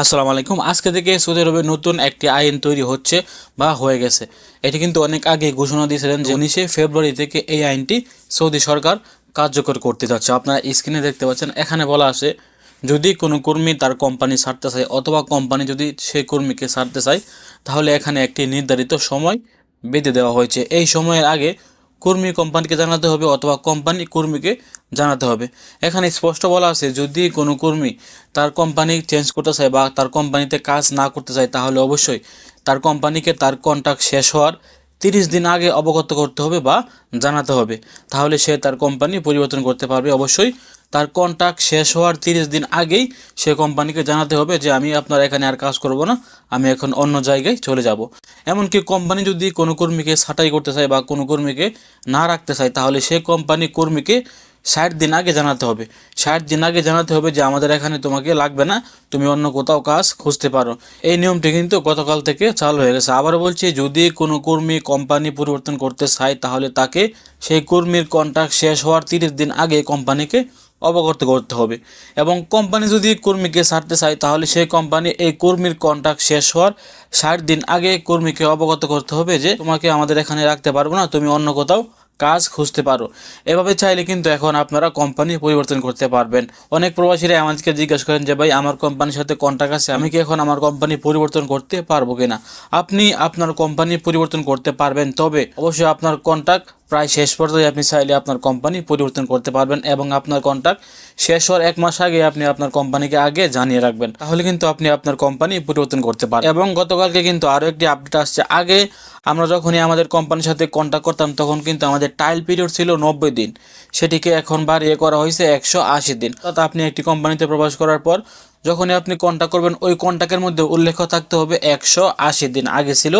আসসালামু আলাইকুম। আজকে থেকে সৌদি আরবে নতুন একটি আইন তৈরি হচ্ছে বা হয়ে গেছে। এটি কিন্তু অনেক আগে ঘোষণা দিয়েছিলেন যে উনিশে ফেব্রুয়ারি থেকে এই আইনটি সৌদি সরকার কার্যকর করতে যাচ্ছে। আপনারা স্ক্রিনে দেখতে পাচ্ছেন, এখানে বলা আছে, যদি কোনো কর্মী তার কোম্পানি ছাড়তে চায় অথবা কোম্পানি যদি সেই কর্মীকে ছাড়তে চায়, তাহলে এখানে একটি নির্ধারিত সময় বেঁধে দেওয়া হয়েছে। এই সময়ের আগে কর্মী কোম্পানিকে জানাতে হবে অথবা কোম্পানি কর্মীকে জানাতে হবে। এখানে স্পষ্ট বলা আছে, যদি কোনো কর্মী তার কোম্পানি চেঞ্জ করতে চায় বা তার কোম্পানিতে কাজ না করতে চায়, তাহলে অবশ্যই তার কোম্পানিকে তার কন্ট্রাক্ট শেষ হওয়ার তিরিশ দিন আগে অবগত করতে হবে বা জানাতে হবে। তাহলে সে তার কোম্পানি পরিবর্তন করতে পারবে। অবশ্যই তার কন্ট্রাক্ট শেষ হওয়ার তিরিশ দিন আগেই সে কোম্পানিকে জানাতে হবে যে, আমি আপনার এখানে আর কাজ করব না। আমি এখন অন্য জায়গায় চলে যাব। এমনকি কোম্পানি যদি কোনো কর্মীকে ছাঁটাই করতে চায় বা কোনো কর্মীকে না রাখতে চায়, তাহলে সে কোম্পানি কর্মীকে ষাট দিন আগে জানাতে হবে। ষাট দিন আগে জানাতে হবে যে, আমাদের এখানে তোমাকে লাগবে না, তুমি অন্য কোথাও কাজ খুঁজতে পারো। এই নিয়মটি কিন্তু গতকাল থেকে চালু হয়ে গেছে। আবার বলছি, যদি কোনো কর্মী কোম্পানি পরিবর্তন করতে চায়, তাহলে তাকে সেই কর্মীর কন্ট্রাক্ট শেষ হওয়ার তিরিশ দিন আগে কোম্পানিকে অবগত করতে হবে। এবং কোম্পানি যদি কর্মীকে ছাড়তে চায়, তাহলে সেই কোম্পানি এই কর্মীর কন্ট্রাক্ট শেষ হওয়ার ষাট দিন আগে কর্মীকে অবগত করতে হবে যে, তোমাকে আমাদের এখানে রাখতে পারব না, তুমি অন্য কোথাও কাজ খুঁজতে পারো। এভাবে চাইলে কিন্তু এখন আপনারা কোম্পানি পরিবর্তন করতে পারবেন। অনেক প্রবাসীরা আমাদেরকে জিজ্ঞেস করেন যে, ভাই, আমার কোম্পানির সাথে কন্ট্যাক্ট আছে, আমি কি এখন আমার কোম্পানি পরিবর্তন করতে পারব কিনা? আপনি আপনার কোম্পানি পরিবর্তন করতে পারবেন, তবে অবশ্যই আপনার কন্ট্যাক্ট প্রায় শেষ পর্যায়ে আপনি চাইলে আপনার কোম্পানি পরিবর্তন করতে পারবেন এবং আপনার কন্ট্রাক্ট শেষ হওয়ার এক মাস আগে আপনি আপনার কোম্পানিকে আগে জানিয়ে রাখবেন। তাহলে কিন্তু আপনি আপনার কোম্পানি পরিবর্তন করতে পারেন এবং গতকালকে কিন্তু আরও একটি আপডেট আসছে। আগে আমরা যখনই আমাদের কোম্পানির সাথে কন্ট্যাক্ট করতাম, তখন কিন্তু আমাদের টাইল পিরিয়ড ছিল নব্বই দিন। সেটিকে এখন বাড়িয়ে করা হয়েছে একশো আশি দিন। অর্থাৎ আপনি একটি কোম্পানিতে প্রবেশ করার পর যখনই আপনি কন্ট্যাক্ট করবেন, ওই কন্ট্যাক্টের মধ্যে উল্লেখ থাকতে হবে একশো আশি দিন। আগে ছিল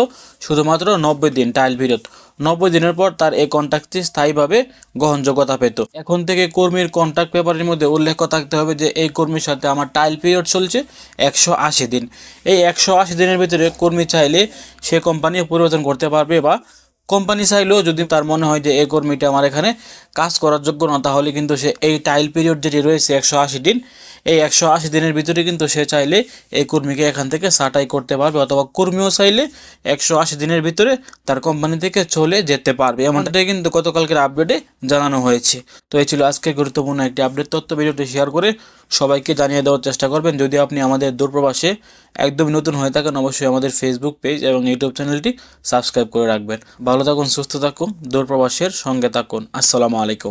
শুধুমাত্র নব্বই দিন টাইল পিরিয়ড নব্বই দিনের পর তার এই কন্ট্রাক্টটি স্থায়ীভাবে গ্রহণযোগ্যতা পেত। এখন থেকে কর্মীর কন্ট্রাক্ট পেপারের মধ্যে উল্লেখ থাকতে হবে যে, এই কর্মীর সাথে আমার টাইল পিরিয়ড চলছে একশো আশি দিন। এই একশো আশি দিনের ভিতরে কর্মী চাইলে সে কোম্পানি পরিবর্তন করতে পারবে বা কোম্পানি চাইলেও যদি তার মনে হয় যে, এই কর্মীটা আমার এখানে কাজ করার যোগ্য না, তাহলে কিন্তু সে এই টাইল পিরিয়ড যেটি রয়েছে একশো আশি দিন এই একশো আশি দিনের ভিতরে কিন্তু সে চাইলে এই কর্মীকে এখান থেকে ছাঁটাই করতে পারবে অথবা কর্মীও চাইলে একশো আশি দিনের ভিতরে তার কোম্পানি থেকে চলে যেতে পারবে। এমনটাই কিন্তু গতকালকের আপডেটে জানানো হয়েছে। তো এই ছিল আজকে গুরুত্বপূর্ণ একটি আপডেট তথ্য। ভিডিওটি শেয়ার করে সবাইকে জানিয়ে দেওয়ার চেষ্টা করবেন। যদি আপনি আমাদের দূরপ্রবাসে একদম নতুন হয়ে থাকেন, অবশ্যই আমাদের ফেসবুক পেজ এবং ইউটিউব চ্যানেলটি সাবস্ক্রাইব করে রাখবেন। ভালো থাকুন, সুস্থ থাকুন, দূরপ্রবাসের সঙ্গে থাকুন। আসসালামু আলাইকুম।